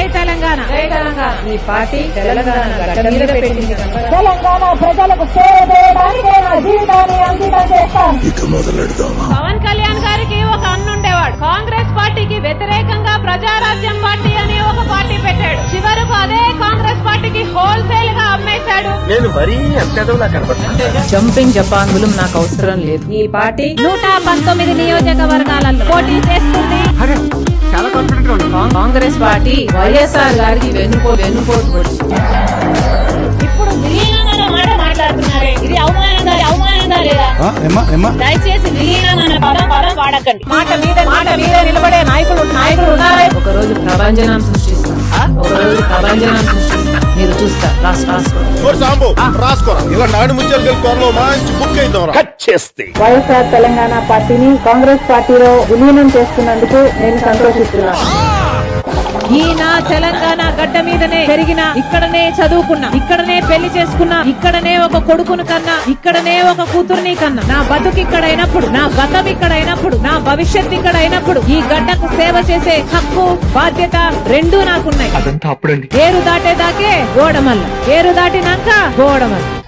జై తెలంగాణ. జై తెలంగాణ. ఈ పార్టీ తెలంగాణ గడ్డ మీద పెట్టింది కనుక. తెలంగాణ ప్రజలకు సేవ చేయడానికి నా జీవితాన్ని అంకితం చేస్తాను. ఇక మొదలెడదామా? పవన్ కళ్యాణ్ గారికి ఒక అన్నుండేవాడు కాంగ్రెస్ పార్టీకి వ్యతిరేకంగా ప్రజారాజ్యం పార్టీ అనే ఒక పార్టీ పెట్టాడు. చివరకు అదే కాంగ్రెస్ పార్టీకి హోల్సేల్గా అమ్మేశాడు. నేను మరీ అంతేదోలా కనబడుతున్నా జంపింగ్ జపాంగులు నాకు అవసరం లేదు. ఈ పార్టీ నూట పంతొమ్మిది నియోజకవర్గాలలో పోటీ చేస్తుంది. కాంగ్రెస్ పార్టీ వైఎస్ఆర్ గారికి వెన్నుపో వెన్నుపోటు పొడిచింది ఇప్పుడు విలీనం అన్న మాట మాట్లాడుతున్నారే? ఇది అవమానంగా అవమానంగా లేదా? దయచేసి విలీనం అన్న పదం పదం వాడకండి. మాట మీద మాట మీద నిలబడే నాయకులు నాయకులు ఉన్నారే? ఒక రోజు ప్రభంజనం సృష్టిస్తాం. ఒక రోజు ప్రభంజనం సృష్టిస్తాం. మీరు చూస్తారు. రాష్ట్ర రాసుకోండి ఓ సాంబు రాసుకోరా. ఇలా నాడు ముత్యాలు త్వరలో మంచి బుక్ అయిద్దాం కట్ చేస్తే. వైఎస్ఆర్ తెలంగాణ పార్టీని కాంగ్రెస్ పార్టీలో విలీనం చేస్తున్నందుకు నేను సంతోషిస్తున్నాను. ఈ నా తెలంగాణ గడ్డ మీదనే పెరిగిన ఇక్కడనే చదువుకున్నా ఇక్కడనే పెళ్ళి చేసుకున్నా ఇక్కడనే ఒక కొడుకును కన్నా ఇక్కడనే ఒక కూతుర్ని కన్నా. నా బతుకు ఇక్కడ అయినప్పుడు నా గతం ఇక్కడ అయినప్పుడు నా భవిష్యత్ ఇక్కడ అయినప్పుడు ఈ గడ్డకు సేవ చేసే హక్కు బాధ్యత రెండూ నాకున్నాయి. అదంతా అప్పుడండి. ఏరు దాటేదాకే గోడమల్ల. ఏరు దాటినాక గోడమల్ల.